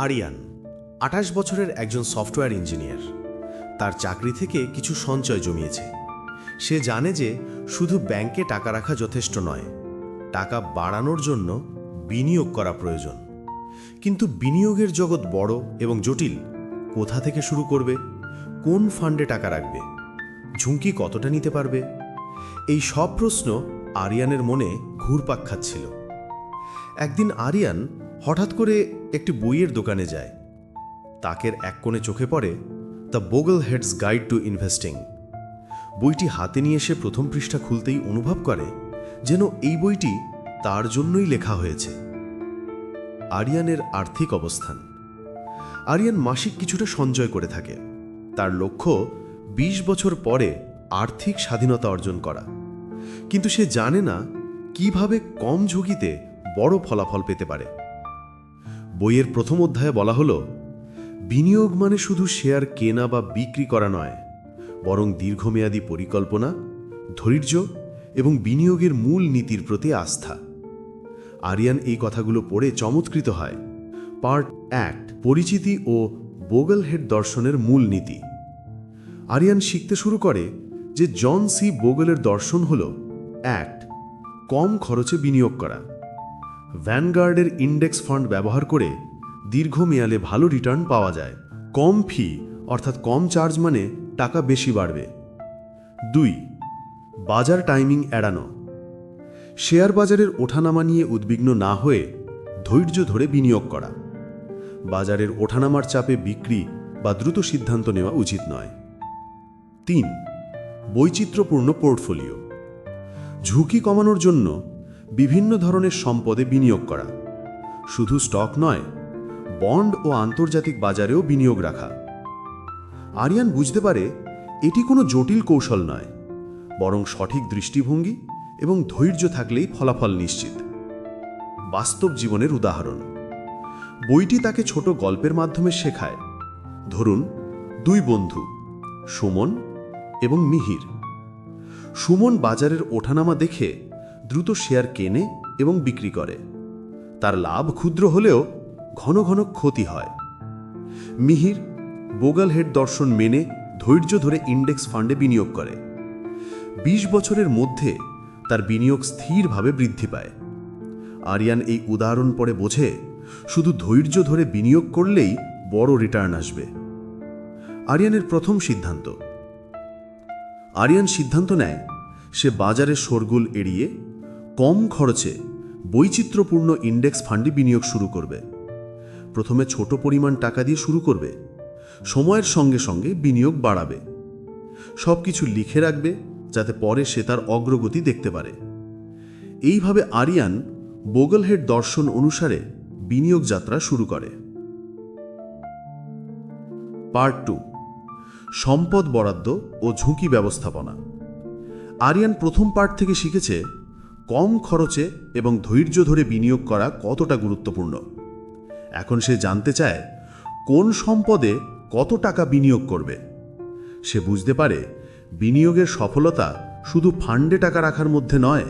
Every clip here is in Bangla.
আরিয়ান, আঠাশ বছরের একজন সফটওয়্যার ইঞ্জিনিয়ার। তার চাকরি থেকে কিছু সঞ্চয় জমিয়েছে। সে জানে যে শুধু ব্যাংকে টাকা রাখা যথেষ্ট নয়, টাকা বাড়ানোর জন্য বিনিয়োগ করা প্রয়োজন। কিন্তু বিনিয়োগের জগৎ বড় এবং জটিল, কোথা থেকে শুরু করবে, কোন ফান্ডে টাকা রাখবে, ঝুঁকি কতটা নিতে পারবে? এই সব প্রশ্ন আরিয়ানের মনে ঘুরপাক খাচ্ছিল। একদিন আরিয়ান হঠাৎ করে একটি বইয়ের দোকানে যায়। তাকের এক কোণে চোখে পড়ে the Bogleheads guide to investing বইটি হাতে নিয়ে এসে প্রথম পৃষ্ঠা খুলতেই অনুভব করে যেন এই বইটি তার জন্যই লেখা হয়েছে। আরিয়ানের আর্থিক অবস্থান। আরিয়ান মাসিক কিছুটা সঞ্চয় করে থাকে। তার লক্ষ্য ২০ বছর পরে আর্থিক স্বাধীনতা অর্জন করা। কিন্তু সে জানে না কীভাবে কম ঝুঁকিতে বড় ফলাফল পেতে পারে। বইয়ের প্রথম অধ্যায়ে বলা হলো, বিনিয়োগ মানে শুধু শেয়ার কেনা বা বিক্রি করা নয়, বরং দীর্ঘমেয়াদী পরিকল্পনা, ধৈর্য এবং বিনিয়োগের মূল নীতির প্রতি আস্থা। আরিয়ান এই কথাগুলো পড়ে চমৎকৃত হয়। পার্ট অ্যাক্ট পরিচিতি ও বোগলহেড দর্শনের মূল নীতি। আরিয়ান শিখতে শুরু করে যে জন সি বোগলের দর্শন হল অ্যাক্ট কম খরচে বিনিয়োগ করা। ভ্যানগার্ডের ইন্ডেক্স ফান্ড ব্যবহার করে দীর্ঘমেয়ালে ভালো রিটার্ন পাওয়া যায়। কম ফি অর্থাৎ কম চার্জ মানে টাকা বেশি বাড়বে। দুই, বাজার টাইমিং এড়ানো। শেয়ার বাজারের ওঠানামা নিয়ে উদ্বিগ্ন না হয়ে ধৈর্য ধরে বিনিয়োগ করা। বাজারের ওঠানামার চাপে বিক্রি বা দ্রুত সিদ্ধান্ত নেওয়া উচিত নয়। তিন, বৈচিত্র্যপূর্ণ পোর্টফোলিও ঝুঁকি কমানোর জন্য বিভিন্ন ধরনের সম্পদে বিনিয়োগ করা। শুধু স্টক নয়, বন্ড ও আন্তর্জাতিক বাজারেও বিনিয়োগ রাখা। আরিয়ান বুঝতে পারে, এটি কোনো জটিল কৌশল নয়, বরং সঠিক দৃষ্টিভঙ্গি এবং ধৈর্য থাকলেই ফলাফল নিশ্চিত। বাস্তব জীবনের উদাহরণ। বইটি তাকে ছোট গল্পের মাধ্যমে শেখায়। ধরুন, দুই বন্ধু, সুমন এবং মিহির। সুমন বাজারের ওঠানামা দেখে দ্রুত শেয়ার কেনে এবং বিক্রি করে। তার লাভ ক্ষুদ্র হলেও ঘন ঘন ক্ষতি হয়। মিহির বোগালহেড দর্শন মেনে ধৈর্য ধরে ইন্ডেক্স ফান্ডে বিনিয়োগ করে। ২০ বছরের মধ্যে তার বিনিয়োগ স্থিরভাবে বৃদ্ধি পায়। আরিয়ান এই উদাহরণ পরে বোঝে, শুধু ধৈর্য ধরে বিনিয়োগ করলেই বড় রিটার্ন আসবে। আরিয়ানের প্রথম সিদ্ধান্ত। আরিয়ান সিদ্ধান্ত নেয়, সে বাজারে শোরগোল এড়িয়ে কম খরচে বৈচিত্র্যপূর্ণ ইন্ডেক্স ফান্ডে বিনিয়োগ শুরু করবে। প্রথমে ছোট পরিমাণ টাকা দিয়ে শুরু করবে। সময়ের সঙ্গে সঙ্গে বিনিয়োগ বাড়াবে। সব কিছু লিখে রাখবে যাতে পরে সে তার অগ্রগতি দেখতে পারে। এইভাবে আরিয়ান বোগলহেড দর্শন অনুসারে বিনিয়োগ যাত্রা শুরু করে। পার্ট টু, সম্পদ বরাদ্দ ও ঝুঁকি ব্যবস্থাপনা। আরিয়ান প্রথম পার্ট থেকে শিখেছে কম খরচে এবং ধৈর্য ধরে বিনিয়োগ করা কতটা গুরুত্বপূর্ণ? এখন সে জানতে চায়, কোন সম্পদে কত টাকা বিনিয়োগ করবে? সে বুঝতে পারে, বিনিয়োগের সফলতা শুধু ফান্ডে টাকা রাখার মধ্যে নয়,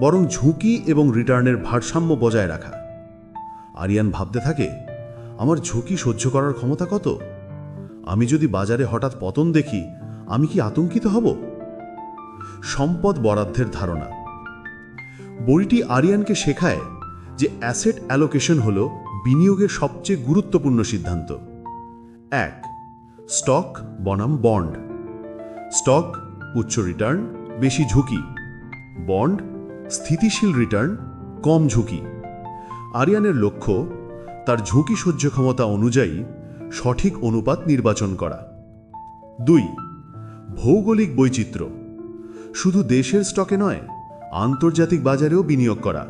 বরং ঝুঁকি এবং রিটার্নের ভারসাম্য বজায় রাখা। আরিয়ান ভাবতে থাকে, আমার ঝুঁকি সহ্য করার ক্ষমতা কত? আমি যদি বাজারে হঠাৎ পতন দেখি, আমি কি আতঙ্কিত হব? সম্পদ বরাদ্দের ধারণা। বইটি আরিয়ানকে শেখায় যে অ্যাসেট অ্যালোকেশন হল বিনিয়োগের সবচেয়ে গুরুত্বপূর্ণ সিদ্ধান্ত। এক, স্টক বনাম বন্ড। স্টক উচ্চ রিটার্ন, বেশি ঝুঁকি। বন্ড স্থিতিশীল রিটার্ন, কম ঝুঁকি। আরিয়ানের লক্ষ্য, তার ঝুঁকি সহ্য ক্ষমতা অনুযায়ী সঠিক অনুপাত নির্বাচন করা। দুই, ভৌগোলিক বৈচিত্র্য। শুধু দেশের স্টকে নয় আন্তর্জাতিক বাজারেও বিনিয়োগ করা।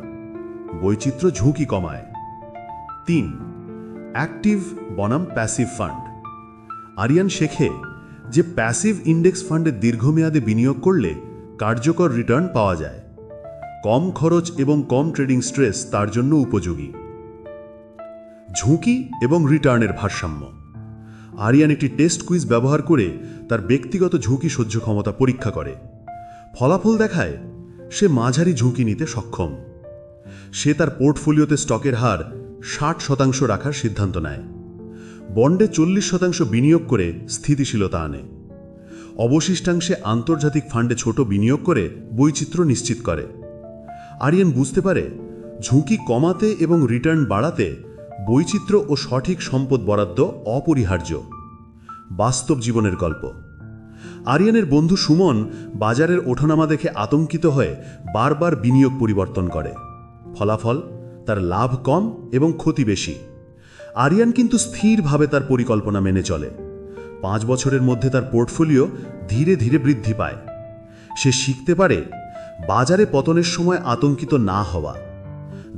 বৈচিত্র্য ঝুঁকি কমায়। তিন, অ্যাক্টিভ বনাম প্যাসিভ ফান্ড। আরিয়ান শেখে যে প্যাসিভ ইন্ডেক্স ফান্ডে দীর্ঘমেয়াদে বিনিয়োগ করলে কার্যকর রিটার্ন পাওয়া যায়। কম খরচ এবং কম ট্রেডিং স্ট্রেস তার জন্য উপযোগী। ঝুঁকি এবং রিটার্নের ভারসাম্য। আরিয়ান একটি টেস্ট কুইজ ব্যবহার করে তার ব্যক্তিগত ঝুঁকি সহ্য ক্ষমতা পরীক্ষা করে। ফলাফল দেখায় সে মাঝারি ঝুঁকি নিতে সক্ষম। সে তার পোর্টফোলিওতে স্টকের হার ষাট শতাংশ রাখার সিদ্ধান্ত নেয়। বন্ডে চল্লিশ শতাংশ বিনিয়োগ করে স্থিতিশীলতা আনে। অবশিষ্টাংশে আন্তর্জাতিক ফান্ডে ছোট বিনিয়োগ করে বৈচিত্র্য নিশ্চিত করে। আরিয়ান বুঝতে পারে, ঝুঁকি কমাতে এবং রিটার্ন বাড়াতে বৈচিত্র্য ও সঠিক সম্পদ বরাদ্দ অপরিহার্য। বাস্তব জীবনের গল্প। আরিয়ানের বন্ধু সুমন বাজারের ওঠানামা দেখে আতঙ্কিত হয়ে বারবার বিনিয়োগ পরিবর্তন করে। ফলাফল, তার লাভ কম এবং ক্ষতি বেশি। আরিয়ান কিন্তু স্থিরভাবে তার পরিকল্পনা মেনে চলে। পাঁচ বছরের মধ্যে তার পোর্টফোলিও ধীরে ধীরে বৃদ্ধি পায়। সে শিখতে পারে বাজারে পতনের সময় আতঙ্কিত না হওয়া,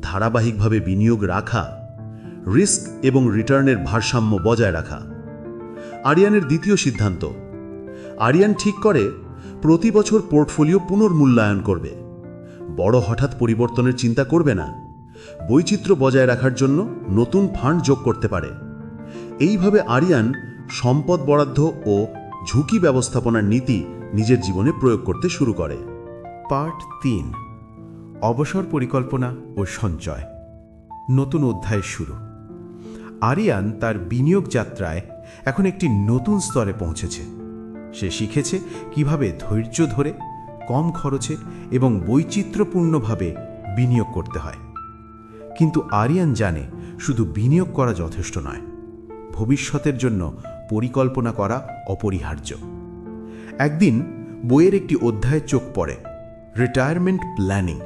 ধারাবাহিকভাবে বিনিয়োগ রাখা, রিস্ক এবং রিটার্নের ভারসাম্য বজায় রাখা। আরিয়ানের দ্বিতীয় সিদ্ধান্ত আরিয়ান ঠিক করে, প্রতি বছর পোর্টফোলিও পুনর্মূল্যায়ন করবে। বড় হঠাৎ পরিবর্তনের চিন্তা করবে না। বৈচিত্র্য বজায় রাখার জন্য নতুন ফান্ড যোগ করতে পারে। এইভাবে আরিয়ান সম্পদ বরাদ্দ ও ঝুঁকি ব্যবস্থাপনার নীতি নিজের জীবনে প্রয়োগ করতে শুরু করে। পার্ট তিন, অবসর পরিকল্পনা ও সঞ্চয়। নতুন অধ্যায়ের শুরু। আরিয়ান তার বিনিয়োগ যাত্রায় এখন একটি নতুন স্তরে পৌঁছেছে। সে শিখেছে কীভাবে ধৈর্য ধরে, কম খরচে এবং বৈচিত্র্যপূর্ণভাবে বিনিয়োগ করতে হয়। কিন্তু আরিয়ান জানে শুধু বিনিয়োগ করা যথেষ্ট নয়, ভবিষ্যতের জন্য পরিকল্পনা করা অপরিহার্য। একদিন বইয়ের একটি অধ্যায়ে চোখ পড়ে, রিটায়ারমেন্ট প্ল্যানিং।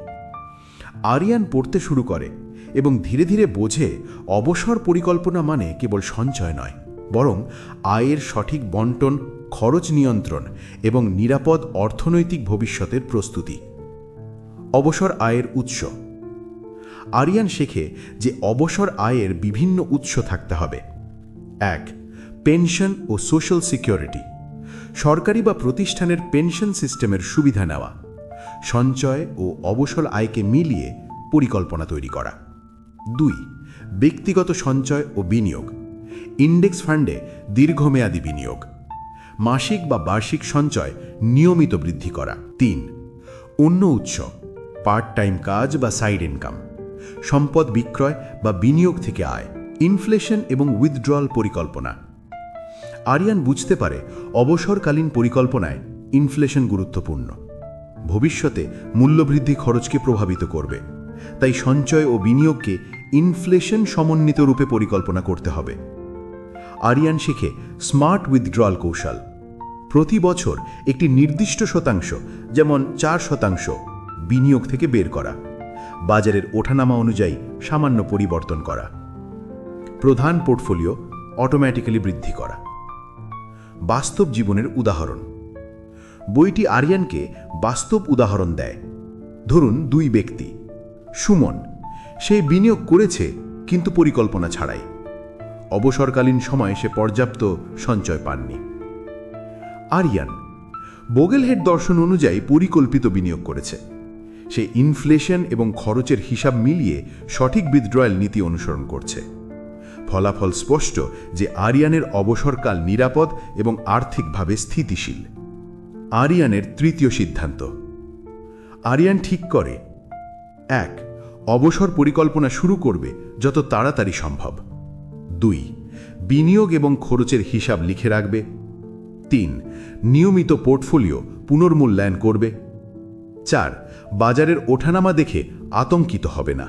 আরিয়ান পড়তে শুরু করে এবং ধীরে ধীরে বোঝে অবসর পরিকল্পনা মানে কেবল সঞ্চয় নয়। বরং আয়ের সঠিক বন্টন, খরচ নিয়ন্ত্রণ এবং নিরাপদ অর্থনৈতিক ভবিষ্যতের প্রস্তুতি। অবসর আয়ের উৎস। আরিয়ান শেখে যে অবসর আয়ের বিভিন্ন উৎস থাকতে হবে। এক, পেনশন ও সোশ্যাল সিকিউরিটি। সরকারি বা প্রতিষ্ঠানের পেনশন সিস্টেমের সুবিধা নেওয়া, সঞ্চয় ও অবসর আয়কে মিলিয়ে পরিকল্পনা তৈরি করা। দুই, ব্যক্তিগত সঞ্চয় ও বিনিয়োগ। ইন্ডেক্স ফান্ডে দীর্ঘমেয়াদী বিনিয়োগ। মাসিক বা বার্ষিক সঞ্চয় নিয়মিত বৃদ্ধি করা। তিন, অন্য উৎস পার্ট টাইম কাজ বা সাইড ইনকাম সম্পদ বিক্রয় বা বিনিয়োগ থেকে আয় ইনফ্লেশন এবং উইথড্রয়াল পরিকল্পনা। আরিয়ান বুঝতে পারে অবসরকালীন পরিকল্পনায় ইনফ্লেশন গুরুত্বপূর্ণ। ভবিষ্যতে মূল্যবৃদ্ধি খরচকে প্রভাবিত করবে। তাই সঞ্চয় ও বিনিয়োগকে ইনফ্লেশন সমন্বিত রূপে পরিকল্পনা করতে হবে। আরিয়ান শিখে স্মার্ট উইথড্রয়াল কৌশল। প্রতি বছর একটি নির্দিষ্ট শতাংশ, যেমন চার শতাংশ, বিনিয়োগ থেকে বের করা। বাজারের ওঠানামা অনুযায়ী সামান্য পরিবর্তন করা। প্রধান পোর্টফোলিও অটোমেটিক্যালি বৃদ্ধি করা। বাস্তব জীবনের উদাহরণ। বইটি আরিয়ানকে বাস্তব উদাহরণ দেয়। ধরুন দুই ব্যক্তি। সুমন, সে বিনিয়োগ করেছে, কিন্তু পরিকল্পনা ছাড়াই। অবসরকালীন সময়ে সে পর্যাপ্ত সঞ্চয় পাননি। আরিয়ান, বোগেলহেড দর্শন অনুযায়ী পরিকল্পিত বিনিয়োগ করেছে। সে ইনফ্লেশন এবং খরচের হিসাব মিলিয়ে সঠিক বিদ্রয়াল নীতি অনুসরণ করছে। ফলাফল স্পষ্ট যে আরিয়ানের অবসরকাল নিরাপদ এবং আর্থিকভাবে স্থিতিশীল। আরিয়ানের তৃতীয় সিদ্ধান্ত। আরিয়ান ঠিক করে, এক, অবসর পরিকল্পনা শুরু করবে যত তাড়াতাড়ি সম্ভব। দুই, বিনিয়োগ এবং খরচের হিসাব লিখে রাখবে। তিন, নিয়মিত পোর্টফোলিও পুনর্মূল্যায়ন করবে। চার, বাজারের ওঠানামা দেখে আতঙ্কিত হবে না।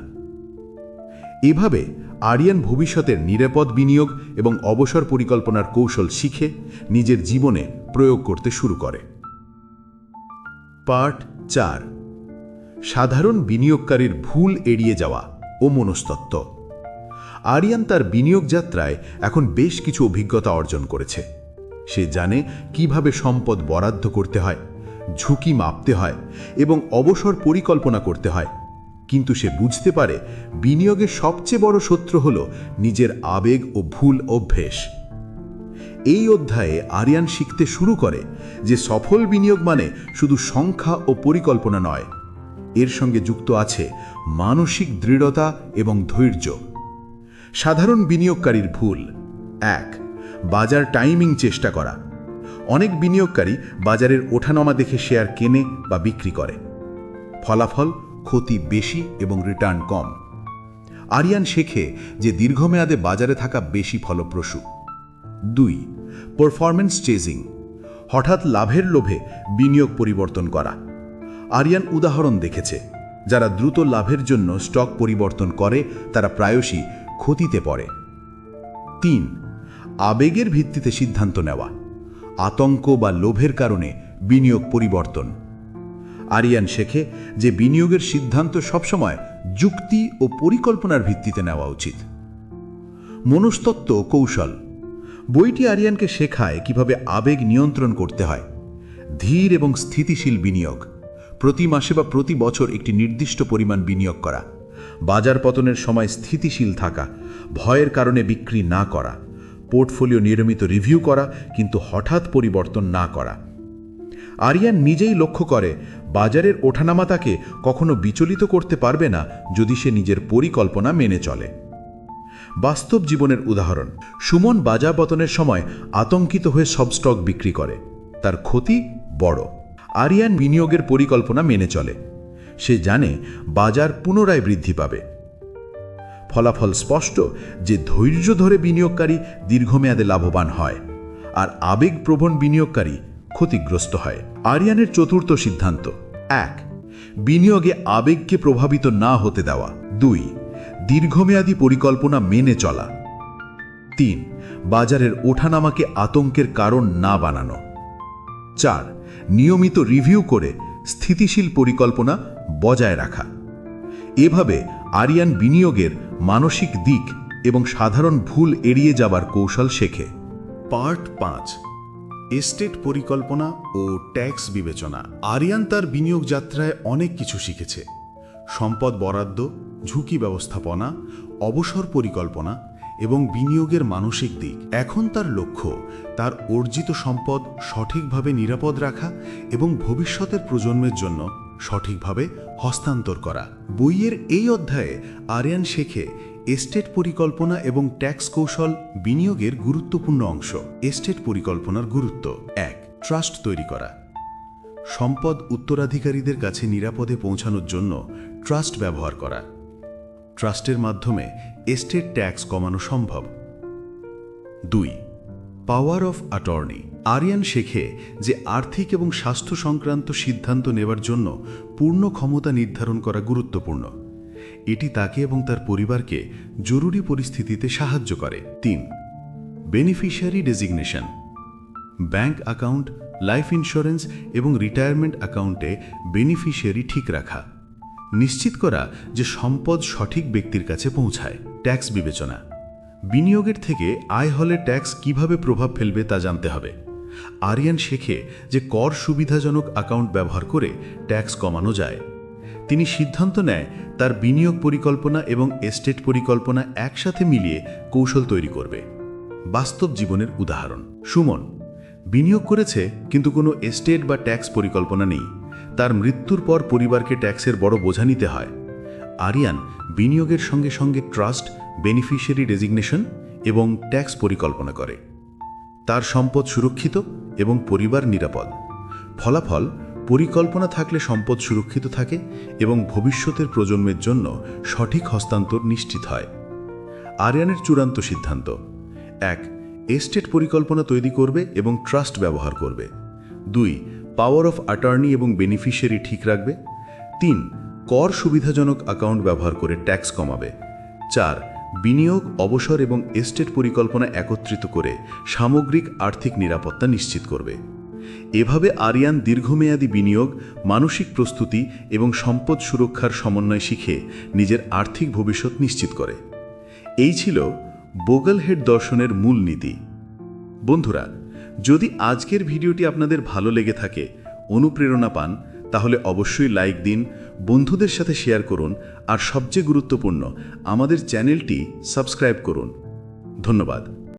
এভাবে আরিয়ান ভবিষ্যতের নিরাপদ বিনিয়োগ এবং অবসর পরিকল্পনার কৌশল শিখে নিজের জীবনে প্রয়োগ করতে শুরু করে। পার্ট চার, সাধারণ বিনিয়োগকারীর ভুল এড়িয়ে যাওয়া ও মনস্তত্ত্ব। আরিয়ান তার বিনিয়োগ যাত্রায় এখন বেশ কিছু অভিজ্ঞতা অর্জন করেছে। সে জানে কীভাবে সম্পদ বরাদ্দ করতে হয়, ঝুঁকি মাপতে হয় এবং অবসর পরিকল্পনা করতে হয়। কিন্তু সে বুঝতে পারে বিনিয়োগের সবচেয়ে বড় শত্রু হল নিজের আবেগ ও ভুল অভ্যেস। এই অধ্যায়ে আরিয়ান শিখতে শুরু করে যে সফল বিনিয়োগ মানে শুধু সংখ্যা ও পরিকল্পনা নয়। এর সঙ্গে যুক্ত আছে মানসিক দৃঢ়তা এবং ধৈর্য। সাধারণ বিনিয়োগকারীর ভুল। এক, বাজার টাইমিং চেষ্টা করা। অনেক বিনিয়োগকারী বাজারের ওঠানামা দেখে শেয়ার কেনে বা বিক্রি করে। ফলাফল, ক্ষতি বেশি এবং রিটার্ন কম। আরিয়ান শেখে যে দীর্ঘমেয়াদে বাজারে থাকা বেশি ফলপ্রসূ। দুই পারফরম্যান্স চেজিং হঠাৎ লাভের লোভে বিনিয়োগ পরিবর্তন করা। আরিয়ান উদাহরণ দেখেছে, যারা দ্রুত লাভের জন্য স্টক পরিবর্তন করে, তারা প্রায়শই ক্ষতিতে পড়ে। তিন, আবেগের ভিত্তিতে সিদ্ধান্ত নেওয়া। আতঙ্ক বা লোভের কারণে বিনিয়োগ পরিবর্তন। আরিয়ান শেখে যে বিনিয়োগের সিদ্ধান্ত সবসময় যুক্তি ও পরিকল্পনার ভিত্তিতে নেওয়া উচিত। মনস্তত্ত্ব কৌশল। বইটি আরিয়ানকে শেখায় কীভাবে আবেগ নিয়ন্ত্রণ করতে হয়। ধীর এবং স্থিতিশীল বিনিয়োগ। প্রতি মাসে বা প্রতি বছর একটি নির্দিষ্ট পরিমাণ বিনিয়োগ করা। বাজার পতনের সময় স্থিতিশীল থাকা, ভয়ের কারণে বিক্রি না করা, পোর্টফোলিও নিয়মিত রিভিউ করা কিন্তু হঠাৎ পরিবর্তন না করা। আরিয়ান নিজেই লক্ষ্য করে, বাজারের ওঠানামা তাকে কখনো বিচলিত করতে পারবে না যদি সে নিজের পরিকল্পনা মেনে চলে। বাস্তব জীবনের উদাহরণ, সুমন বাজার পতনের সময় আতঙ্কিত হয়ে সব স্টক বিক্রি করে। তার ক্ষতি বড়। আরিয়ান বিনিয়োগের পরিকল্পনা মেনে চলে। সে জানে বাজার পুনরায় বৃদ্ধি পাবে। ফলাফল স্পষ্ট যে ধৈর্য ধরে বিনিয়োগকারী দীর্ঘমেয়াদে লাভবান হয় আর আবেগপ্রবণ বিনিয়োগকারী ক্ষতিগ্রস্ত হয়। আরিয়ানের চতুর্থ সিদ্ধান্ত। এক, বিনিয়োগে আবেগকে প্রভাবিত না হতে দেওয়া। দুই, দীর্ঘমেয়াদী পরিকল্পনা মেনে চলা। তিন, বাজারের ওঠানামাকে আতঙ্কের কারণ না বানানো। চার, নিয়মিত রিভিউ করে স্থিতিশীল পরিকল্পনা বজায় রাখা। এভাবে আরিয়ান বিনিয়োগের মানসিক দিক এবং সাধারণ ভুল এড়িয়ে যাবার কৌশল শেখে। পার্ট পাঁচ, এস্টেট পরিকল্পনা ও ট্যাক্স বিবেচনা। আরিয়ান তার বিনিয়োগ যাত্রায় অনেক কিছু শিখেছে। সম্পদ বরাদ্দ, ঝুঁকি ব্যবস্থাপনা, অবসর পরিকল্পনা এবং বিনিয়োগের মানসিক দিক। এখন তার লক্ষ্য তার অর্জিত সম্পদ সঠিকভাবে নিরাপদ রাখা এবং ভবিষ্যতের প্রজন্মের জন্য সঠিকভাবে হস্তান্তর করা। বইয়ের এই অধ্যায়ে আরিয়ান শেখে এস্টেট পরিকল্পনা এবং ট্যাক্স কৌশল বিনিয়োগের গুরুত্বপূর্ণ অংশ। এস্টেট পরিকল্পনার গুরুত্ব। এক, ট্রাস্ট তৈরি করা। সম্পদ উত্তরাধিকারীদের কাছে নিরাপদে পৌঁছানোর জন্য ট্রাস্ট ব্যবহার করা। ট্রাস্টের মাধ্যমে এস্টেট ট্যাক্স কমানো সম্ভব। দুই, পাওয়ার অফ অ্যাটর্নি। আরিয়ান শেখে যে আর্থিক এবং স্বাস্থ্য সংক্রান্ত সিদ্ধান্ত নেবার জন্য পূর্ণ ক্ষমতা নির্ধারণ করা গুরুত্বপূর্ণ। এটি তাকে এবং তার পরিবারকে জরুরি পরিস্থিতিতে সাহায্য করে। তিন, beneficiary designation. Bank account, life insurance এবং রিটায়ারমেন্ট অ্যাকাউন্টে বেনিফিশিয়ারি ঠিক রাখা। নিশ্চিত করা যে সম্পদ সঠিক ব্যক্তির কাছে পৌঁছায়। ট্যাক্স বিবেচনা। বিনিয়োগের থেকে আয় হলে ট্যাক্স কীভাবে প্রভাব ফেলবে তা জানতে হবে। আরিয়ান শেখে যে কর সুবিধাজনক অ্যাকাউন্ট ব্যবহার করে ট্যাক্স কমানো যায়। তিনি সিদ্ধান্ত নেয় তার বিনিয়োগ পরিকল্পনা এবং এস্টেট পরিকল্পনা একসাথে মিলিয়ে কৌশল তৈরি করবে। বাস্তব জীবনের উদাহরণ, সুমন। বিনিয়োগ করেছে, কিন্তু কোনো এস্টেট বা ট্যাক্স পরিকল্পনা নেই। তার মৃত্যুর পর পরিবারকে ট্যাক্সের বড় বোঝা নিতে হয়। আরিয়ান বিনিয়োগের সঙ্গে সঙ্গে ট্রাস্ট বেনিফিশিয়ারি ডেজিগনেশন এবং ট্যাক্স পরিকল্পনা করে। তার সম্পদ সুরক্ষিত এবং পরিবার নিরাপদ। ফলাফল, পরিকল্পনা থাকলে সম্পদ সুরক্ষিত থাকে এবং ভবিষ্যতের প্রজন্মের জন্য সঠিক হস্তান্তর নিশ্চিত হয়। আরিয়ানের চূড়ান্ত সিদ্ধান্ত। এক, এস্টেট পরিকল্পনা তৈরি করবে এবং ট্রাস্ট ব্যবহার করবে। দুই, পাওয়ার অফ অ্যাটর্নি এবং বেনিফিশিয়ারি ঠিক রাখবে। তিন, কর সুবিধাজনক অ্যাকাউন্ট ব্যবহার করে ট্যাক্স কমাবে। চার বিনিয়োগ, অবসর এবং এস্টেট পরিকল্পনা একত্রিত করে সামগ্রিক আর্থিক নিরাপত্তা নিশ্চিত করবে। এভাবে আরিয়ান দীর্ঘমেয়াদী বিনিয়োগ, মানসিক প্রস্তুতি এবং সম্পদ সুরক্ষার সমন্বয় শিখে নিজের আর্থিক ভবিষ্যৎ নিশ্চিত করে। এই ছিল বোগলহেড দর্শনের মূল নীতি। বন্ধুরা, যদি আজকের ভিডিওটি আপনাদের ভালো লেগে থাকে, অনুপ্রেরণা পান তাহলে অবশ্যই লাইক দিন, বন্ধুদের সাথে শেয়ার করুন, আর সবচেয়ে গুরুত্বপূর্ণ, আমাদের চ্যানেলটি সাবস্ক্রাইব করুন। ধন্যবাদ।